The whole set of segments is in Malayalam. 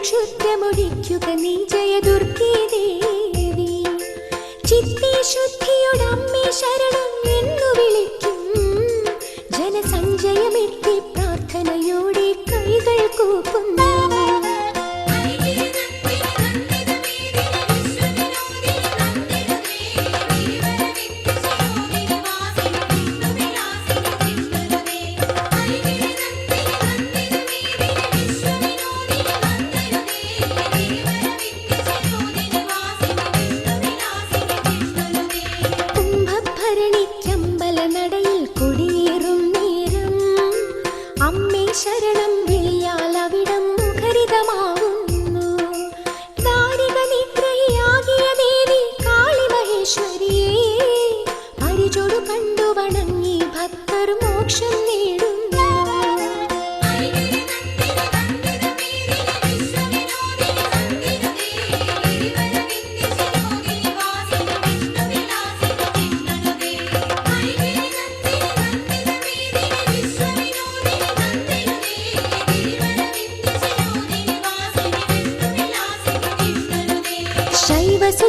നക്ഷത്രമൊഴിക്കുക നീ ജയ ദുർഗേ ദേവി. ചിത്തി ശുദ്ധിയുടെ അമ്മേ ശരണം എന്നു വിളിക്കും. ജനസഞ്ചയമെത്തി പ്രാർത്ഥനയോട്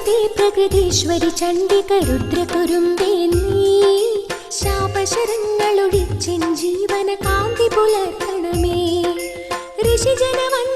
പ്രകൃതി പ്രകൃതീശ്വരി ചണ്ഡിക നീ. ശാപശരങ്ങളൊഴിച്ചൻ ജീവന കാന്തി പുലർത്തണമേ. ഋഷിജനവൻ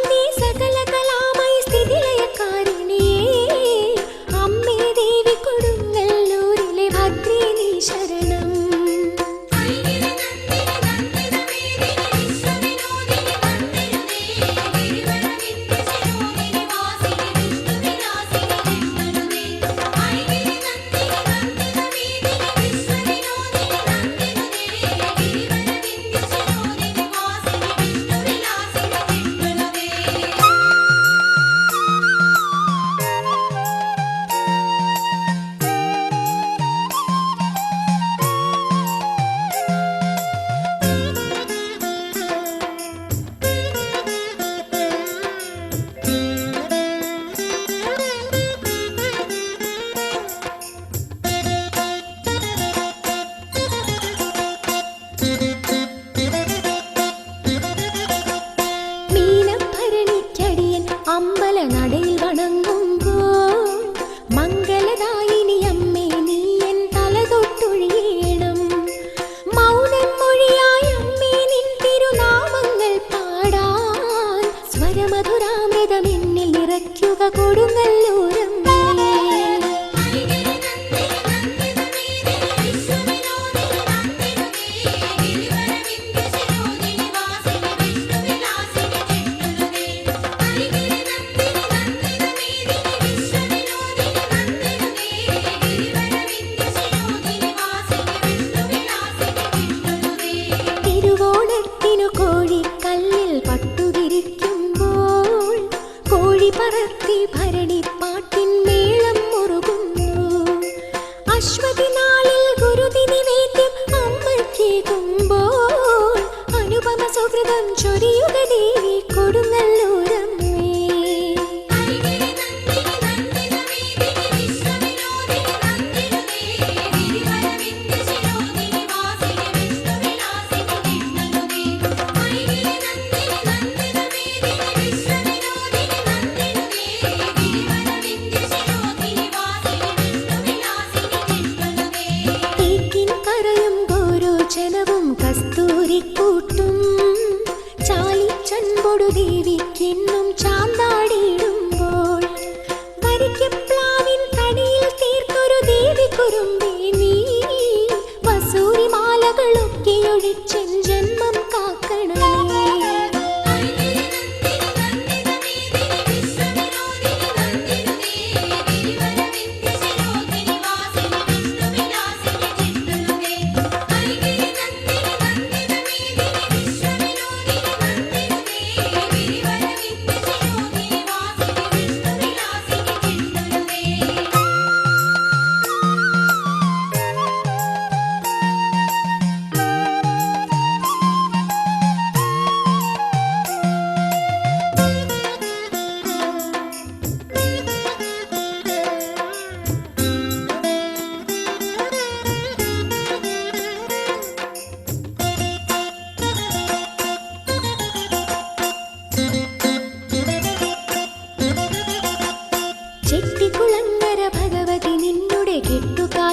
അമൃതമെന്നിൽ നിറയ്ക്കുക കൊടുങ്ങല്ലൂർ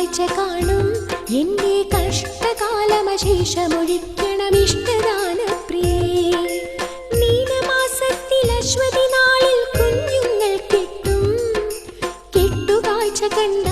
കാഴ്ച കാണും. എന്റെ കഷ്ടകാലമശേഷമൊഴിക്കണം ഇഷ്ടദാന പ്രിയേ മീനമാസത്തിൽ അശ്വതി നാളിൽ കുഞ്ഞുങ്ങൾ കിട്ടും. കെട്ടുകാഴ്ച കണ്ട